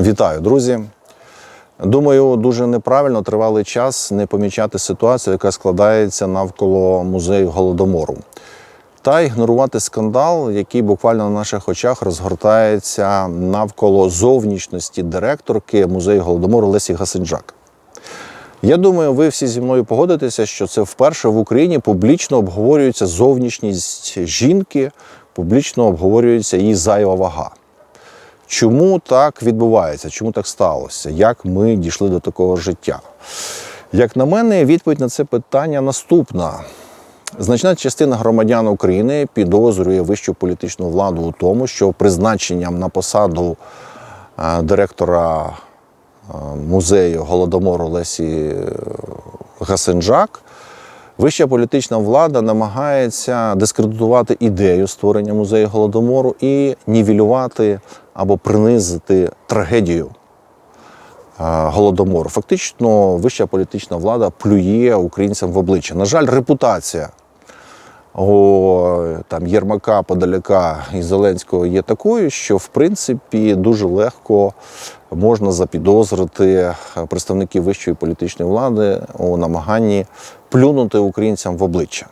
Вітаю, друзі. Думаю, дуже неправильно тривалий час не помічати ситуацію, яка складається навколо музею голодомору, та ігнорувати скандал, який буквально на наших очах розгортається навколо зовнішності директорки музею голодомору Лесі Гасинджак. Я думаю, ви всі зі мною погодитеся, що це вперше в Україні публічно обговорюється зовнішність жінки, публічно обговорюється її зайва вага. Чому так відбувається? Чому так сталося? Як ми дійшли до такого життя? Як на мене, відповідь на це питання наступна. Значна частина громадян України підозрює вищу політичну владу у тому, що призначенням на посаду е, директора е, музею Голодомору Лесі Гасенджак Вища політична влада намагається дискредитувати ідею створення музею голодомору і нівелювати або принизити трагедію е, голодомору. Фактично, вища політична влада плює українцям в обличчя. На жаль, репутація у там Єрмака, Подаляка і Зеленського є такою, що в принципі дуже легко можна запідозрити представників вищої політичної влади у намаганні плюнути українцям в обличчя.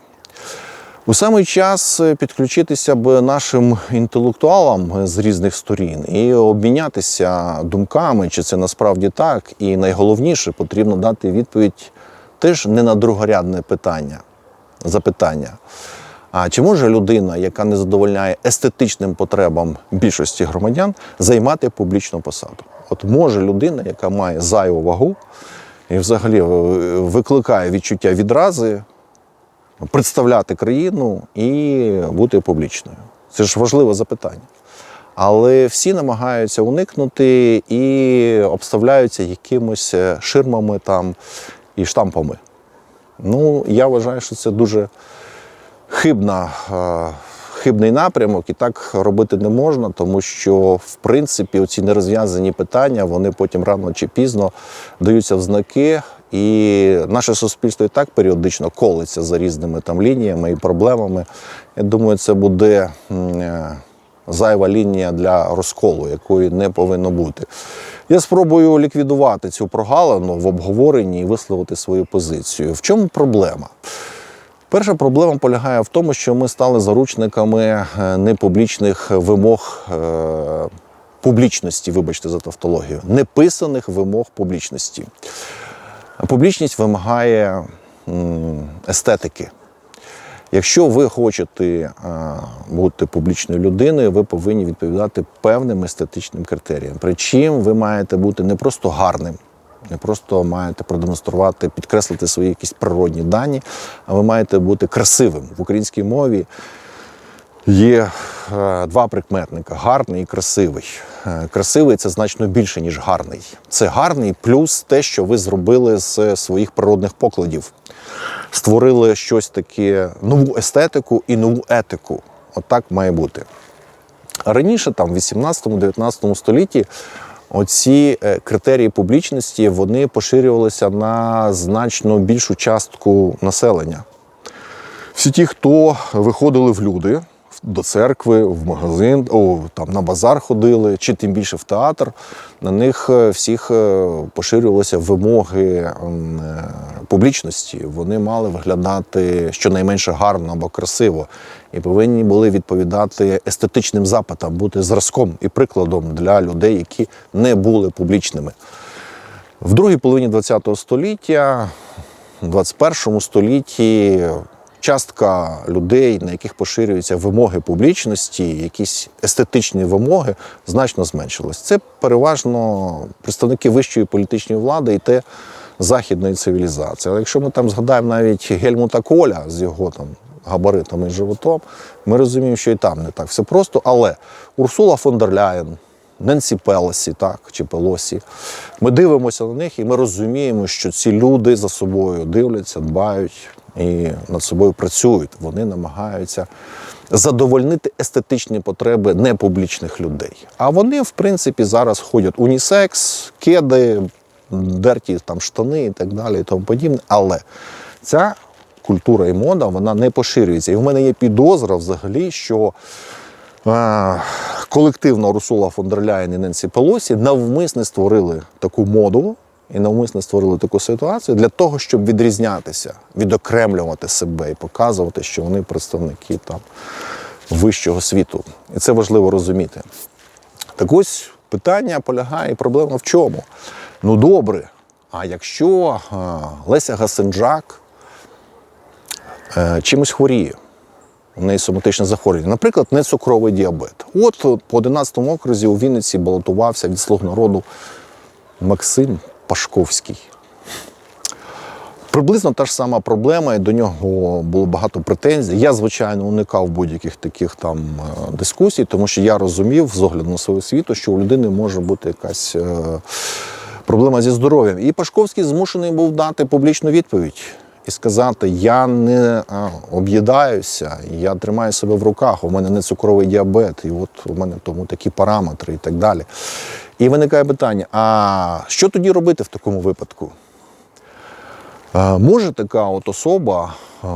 У самий час підключитися б нашим інтелектуалам з різних сторін і обмінятися думками, чи це насправді так. І найголовніше потрібно дати відповідь теж не на другорядне питання, запитання. А чи може людина, яка не задовольняє естетичним потребам більшості громадян, займати публічну посаду? От може людина, яка має зайву вагу і взагалі е, викликає відчуття відрази, представляти країну і бути публічною. Це ж важливе запитання. Але всі намагаються уникнути і обставляються якимось е, ширмами там і штампами. Ну, я вважаю, що це дуже хибна, е, хибний напрямок, і так робити не можна, тому що, в принципі, ці нерозв'язані питання вони потім рано чи пізно даються в знаки. І наше суспільство і так періодично колиться за різними там лініями і проблемами. Я думаю, це буде е, зайва лінія для розколу, якої не повинно бути. Я спробую ліквідувати цю прогалину в обговоренні і висловити свою позицію. В чому проблема? Перша проблема полягає в тому, що ми стали заручниками е, непублічних вимог е, публічності, вибачте за тавтологію, неписаних вимог публічності. Публічність вимагає естетики. Якщо ви хочете е, бути публічною людиною, ви повинні відповідати певним естетичним критеріям. Причому ви маєте бути не просто гарним, не просто маєте продемонструвати, підкреслити свої якісь природні дані, а ви маєте бути красивим в українській мові. Є е, два прикметника гарний і красивий. Е, Красивий це значно більше, ніж гарний. Це гарний плюс те, що ви зробили з своїх природних покладів. Створили щось таке, нову естетику і нову етику. Отак має бути. Раніше, там, в 18-19 столітті, оці е, критерії публічності вони поширювалися на значно більшу частку населення. Всі ті, хто виходили в люди до церкви, в магазин, о, там на базар ходили, чи тим більше в театр, на них е, всіх е, поширювалися вимоги е, публічності. Вони мали виглядати щонайменше гарно або красиво, і повинні були відповідати естетичним запитам, бути зразком і прикладом для людей, які не були публічними. В другій половині ХХ століття, в 21 столітті, частка людей, на яких поширюються вимоги публічності, якісь естетичні вимоги, значно зменшилась. Це переважно представники вищої політичної влади і те західної цивілізації. Але якщо ми там згадаємо навіть Гельмута Коля з його там габаритами і животом, ми розуміємо, що і там не так все просто. Але Урсула фон дер Ляєн, Ненсі Пелосі, так, чи Пелосі. Ми дивимося на них і ми розуміємо, що ці люди за собою дивляться, дбають і над собою працюють. Вони намагаються задовольнити естетичні потреби непублічних людей. А вони, в принципі, зараз ходять унісекс, кеди, дерті там штани і так далі, і тому подібне. Але ця культура і мода вона не поширюється. І в мене є підозра взагалі, що е, колективно Урсула фон дер Ляєн і Ненсі Пелосі навмисне створили таку моду і навмисне створили таку ситуацію для того, щоб відрізнятися, відокремлювати себе і показувати, що вони представники там вищого світу. І це важливо розуміти. Так ось питання полягає і проблема в чому? Ну добре, а якщо Леся Гасенджак е, чимось хворіє, у неї соматичне захворювання, наприклад, не цукровий діабет. От от по 11 окрузі у Вінниці балотувався від слуг народу Максим Пашковський. Приблизно та ж сама проблема, і до нього було багато претензій. Я, звичайно, уникав будь-яких таких там е, дискусій, тому що я розумів з огляду на свою світу, що у людини може бути якась е, проблема зі здоров'ям. І Пашковський змушений був дати публічну відповідь і сказати: Я не а, об'їдаюся, я тримаю себе в руках, у мене не цукровий діабет, і от у мене тому такі параметри і так далі. І виникає питання: а що тоді робити в такому випадку? Е, Може така от особа, е,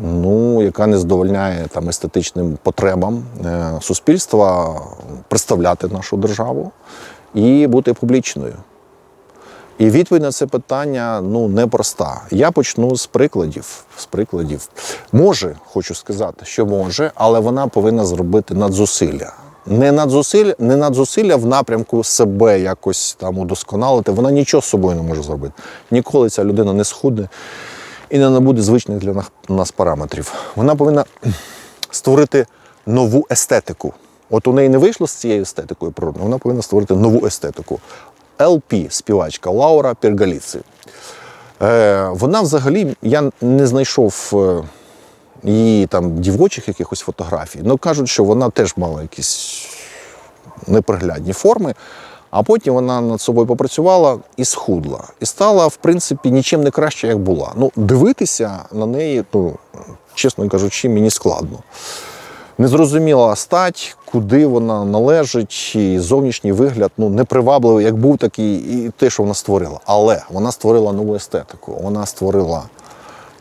ну, яка не задовольняє там, естетичним потребам е, суспільства, представляти нашу державу і бути публічною. І відповідь на це питання ну, непроста. Я почну з прикладів. З прикладів. Може, хочу сказати, що може, але вона повинна зробити надзусилля. Не надзусилля, не надзусилля в напрямку себе якось там удосконалити. Вона нічого з собою не може зробити. Ніколи ця людина не схудне і не набуде звичних для нас- параметрів. Вона повинна створити нову естетику. От у неї не вийшло з цією естетикою природною, вона повинна створити нову естетику. LP, співачка Лаура Пергаліци. Е, вона взагалі, я не знайшов е, її там дівочих якихось фотографій. Ну кажуть, що вона теж мала якісь неприглядні форми. А потім вона над собою попрацювала і схудла. І стала, в принципі, нічим не краще, як була. Ну, дивитися на неї, ну, чесно кажучи, мені складно. Незрозуміла стать, куди вона належить, і зовнішній вигляд ну, непривабливий, як був, так і, і те, що вона створила. Але вона створила нову естетику. Вона створила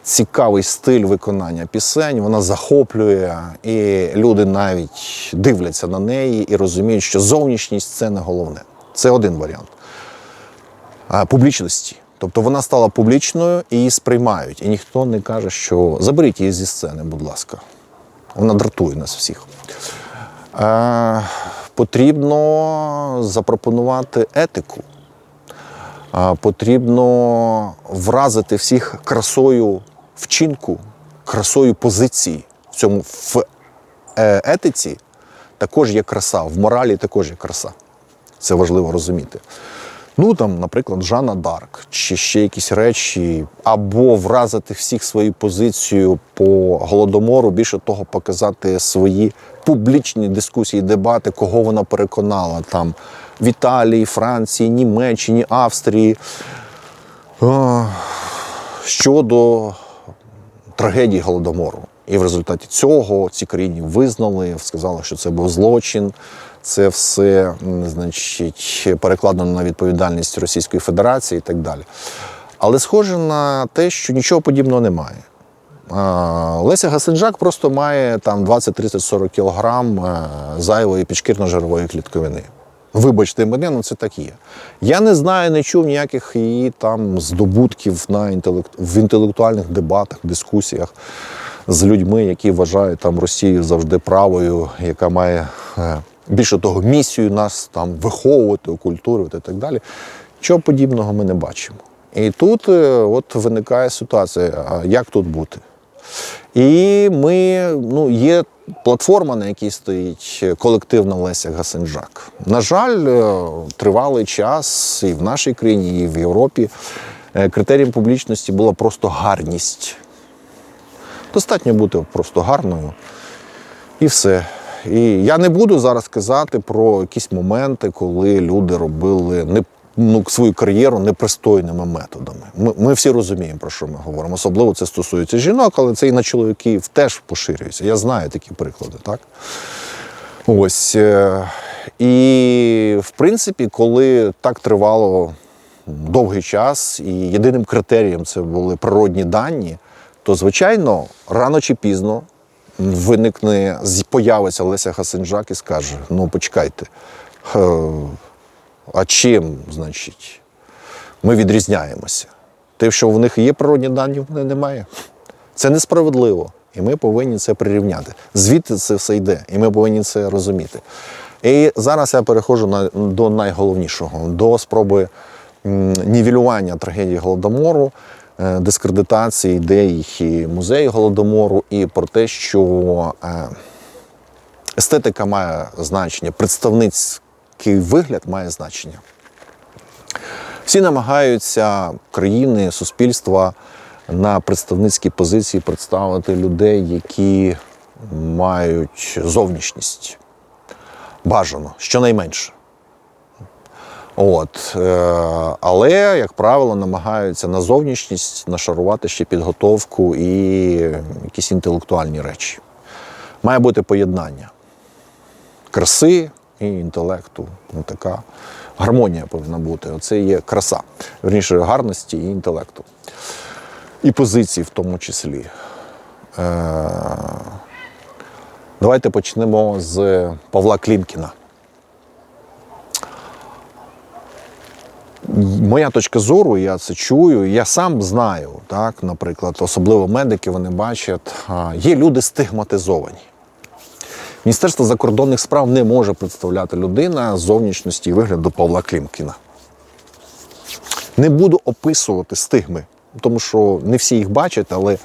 цікавий стиль виконання пісень, вона захоплює, і люди навіть дивляться на неї і розуміють, що зовнішність це не головне. Це один варіант. А, публічності. Тобто вона стала публічною і її сприймають. І ніхто не каже, що заберіть її зі сцени, будь ласка. Вона дратує нас всіх. Е, потрібно запропонувати етику. Потрібно вразити всіх красою вчинку, красою позиції. В цьому в е, етиці також є краса, в моралі також є краса. Це важливо розуміти. Ну там, наприклад, Жанна Дарк, чи ще якісь речі, або вразити всіх свою позицію по голодомору, більше того, показати свої публічні дискусії, дебати, кого вона переконала там в Італії, Франції, Німеччині, Австрії. Щодо трагедії голодомору. І в результаті цього ці країни визнали, сказали, що це був злочин. Це все, значить, перекладено на відповідальність Російської Федерації і так далі. Але схоже на те, що нічого подібного немає. Леся Гасенджак просто має там 20, 30, 40 кілограм е, зайвої підшкірно-жирової клітковини. Вибачте мене, ну це так є. Я не знаю, не чув ніяких її там здобутків на інтелект... в інтелектуальних дебатах, дискусіях з людьми, які вважають там Росію завжди правою, яка має е, більше того місію нас там виховувати, окультурювати і так далі. Чого подібного ми не бачимо. І тут е, от виникає ситуація, а як тут бути? І ми, ну, є платформа, на якій стоїть колективна Леся Гасенджак. На жаль, е, тривалий час і в нашій країні, і в Європі е, критерієм публічності була просто гарність. Достатньо бути просто гарною і все. І я не буду зараз казати про якісь моменти, коли люди робили ну, свою кар'єру непристойними методами. Ми, ми всі розуміємо, про що ми говоримо. Особливо це стосується жінок, але це і на чоловіків теж поширюється. Я знаю такі приклади, так? Ось. е, І, в принципі, коли так тривало довгий час, і єдиним критерієм це були природні дані, то, звичайно, рано чи пізно виникне, появиться Леся Хасенджак і скаже: ну почекайте, е, а чим, значить, ми відрізняємося? Те, що в них є природні дані, в мене немає. Це несправедливо. І ми повинні це прирівняти. Звідти це все йде, і ми повинні це розуміти. І зараз я переходжу на, до найголовнішого, до спроби нівелювання трагедії Голодомору, е, дискредитації ідей і музею Голодомору, і про те, що е, естетика має значення, представницький вигляд має значення. Всі намагаються країни, суспільства на представницькій позиції представити людей, які мають зовнішність. Бажано, щонайменше. От, е, але, як правило, намагаються на зовнішність нашарувати ще підготовку і якісь інтелектуальні речі. Має бути поєднання краси і інтелекту. Ну, така гармонія повинна бути. Оце є краса, верніше, гарності і інтелекту. І позиції в тому числі. Е, Давайте почнемо з Павла Клімкіна. Моя точка зору, я це чую, я сам знаю, так, наприклад, особливо медики, вони бачать, є люди стигматизовані. Міністерство закордонних справ не може представляти людина зовнішності і вигляду Павла Клімкіна. Не буду описувати стигми, тому що не всі їх бачать, але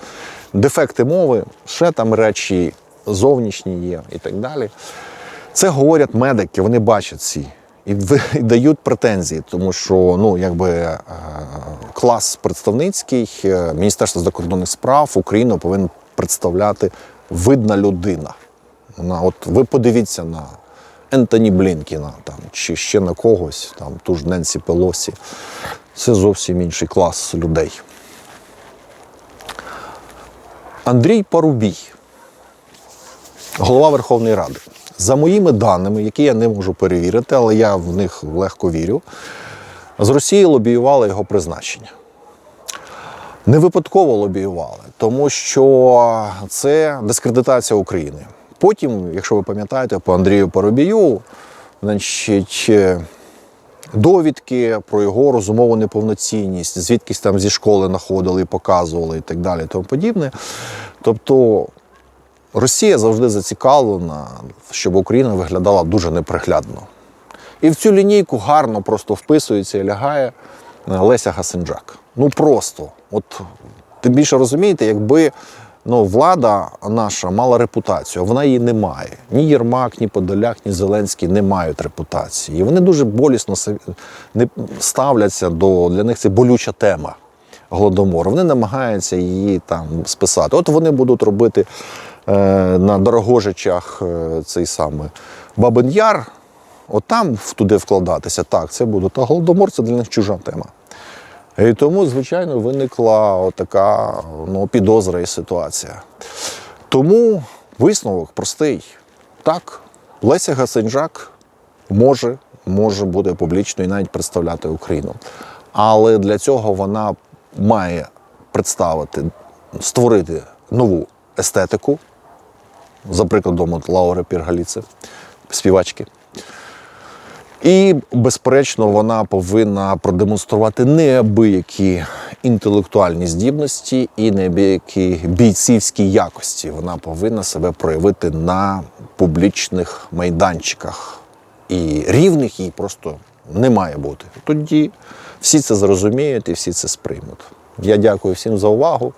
дефекти мови, ще там речі зовнішні є і так далі. Це говорять медики, вони бачать ці і, дають претензії, тому що ну, якби, е, клас представницький, е, Міністерство закордонних справ Україну повинен представляти видна людина. Вона, от ви подивіться на Ентоні Блінкіна там, чи ще на когось, там, ту ж Ненсі Пелосі. Це зовсім інший клас людей. Андрій Парубій, голова Верховної Ради. За моїми даними, які я не можу перевірити, але я в них легко вірю, з Росії лобіювали його призначення. Не випадково лобіювали, тому що це дискредитація України. Потім, якщо ви пам'ятаєте, по Андрію Парубію, значить, е, довідки про його розумову неповноцінність, звідкись там зі школи знаходили і показували і так далі, тому подібне. Тобто Росія завжди зацікавлена, щоб Україна виглядала дуже неприглядно. І в цю лінійку гарно просто вписується і лягає е, Леся Гасенджак. Ну просто. От тим більше розумієте, якби ну, влада наша мала репутацію, а вона її не має. Ні Єрмак, ні Подоляк, ні Зеленський не мають репутації. І вони дуже болісно ставляться до для них це болюча тема. Голодомору. Вони намагаються її там списати. От вони будуть робити е, на Дорогожичах е, цей самий Бабин Яр, от там туди вкладатися. Так, це буде. Та голодомор це для них чужа тема. І тому, звичайно, виникла така ну, підозра і ситуація. Тому висновок простий. Так, Леся Гасенджак може, може бути публічно і навіть представляти Україну. Але для цього вона має представити, створити нову естетику, за прикладом от Лаури Піргаліци, співачки. І, безперечно, вона повинна продемонструвати неабиякі інтелектуальні здібності і неабиякі бійцівські якості. Вона повинна себе проявити на публічних майданчиках. І рівних їй просто не має бути. Тоді всі це зрозуміють і всі це сприймуть. Я дякую всім за увагу.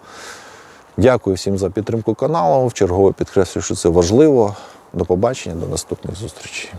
Дякую всім за підтримку каналу. Вчергове підкреслюю, що це важливо. До побачення, до наступних зустрічей.